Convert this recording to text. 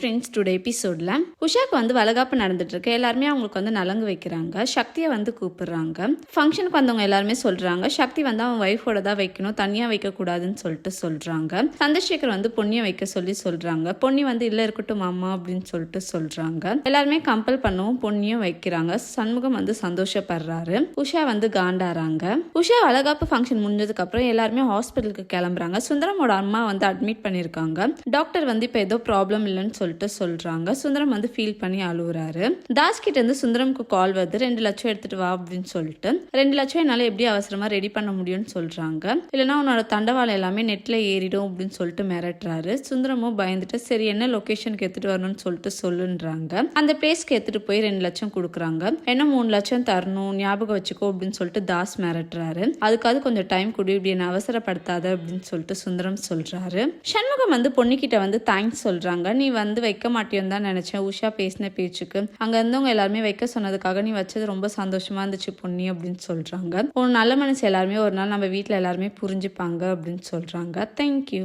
Friends today எபிசோடில் உஷாக்கு வந்து வளகாப்பு நடந்துட்டு இருக்கு எல்லாருமே அவங்களுக்கு வந்து நலங்கு வைக்கிறாங்க. சக்தியை வந்து கூப்பிடுறாங்க. ஃபங்க்ஷனுக்கு வந்தவங்க எல்லாருமே சொல்றாங்க. சக்தி வந்து அவன் ஒய்ஃபோட தான் வைக்கணும். தனியாக வைக்கக்கூடாதுன்னு சொல்லிட்டு சொல்றாங்க. சந்திரசேகர் வந்து பொன்னியை வைக்க சொல்லி சொல்றாங்க. பொன்னி வந்து இல்லை இருக்கட்டும் அம்மா அப்படின்னு சொல்லிட்டு சொல்றாங்க. எல்லாருமே கம்பல் பண்ணவும் பொன்னியும் வைக்கிறாங்க. சண்முகம் வந்து சந்தோஷப்படுறாரு. உஷா வந்து காண்டாராங்க உஷா வளகாப்பு ஃபங்க்ஷன் முடிஞ்சதுக்கு அப்புறம் எல்லாருமே ஹாஸ்பிட்டலுக்கு கிளம்புறாங்க. சுந்தரமோட அம்மா வந்து அட்மிட் பண்ணியிருக்காங்க. டாக்டர் வந்து இப்போ ஏதோ ப்ராப்ளம் இல்லைன்னு சொல்லி சொல்லிட்டு சொல்றாங்க. சுந்தரம் வந்து ஃபீல் பண்ணி அழுகுறாரு தாஸ் கிட்ட இருந்து சுந்தரம்க்கு கால் வருது. ரெண்டு லட்சம் எடுத்துட்டு வா அப்படின்னு சொல்லிட்டு. ரெண்டு லட்சம் என்னால் எப்படி அவசரமாக ரெடி பண்ண முடியும்னு சொல்றாங்க. இல்லைனா உன்னோட தண்டவாளம் எல்லாமே நெட்ல ஏறிடும் அப்படின்னு சொல்லிட்டு மிரட்டுறாரு. சுந்தரமும் பயந்துட்டு சரி என்ன லொக்கேஷனுக்கு எடுத்துட்டு வரணும்னு சொல்லிட்டு சொல்லுன்றாங்க. அந்த பிளேஸ்க்கு எடுத்துட்டு போய் ரெண்டு லட்சம் கொடுக்குறாங்க. என்ன மூணு லட்சம் தரணும் ஞாபகம் வச்சுக்கோ அப்படின்னு சொல்லிட்டு தாஸ் மிரட்டுறாரு. அதுக்காவது கொஞ்சம் டைம் கொடு இப்படி என்ன அவசரப்படுத்தாத அப்படின்னு சொல்லிட்டு சுந்தரம் சொல்கிறாரு சண்முகம் வந்து பொண்ணுக்கிட்ட வந்து தேங்க்ஸ் சொல்கிறாங்க நீ வந்து வைக்க மாட்டேன்னு தான் நினைச்சேன். உஷா பேசின பேச்சுக்கு. அங்க இருந்தவங்க எல்லாருமே வைக்க சொன்னதுக்காக நீ வச்சது ரொம்ப சந்தோஷமா இருந்துச்சு பொன்னி அப்படின்னு சொல்றாங்க. ஒரு நல்ல மனசு எல்லாருமே ஒரு நாள் நம்ம வீட்டில் எல்லாருமே புரிஞ்சுப்பாங்க அப்படின்னு சொல்றாங்க. தேங்க்யூ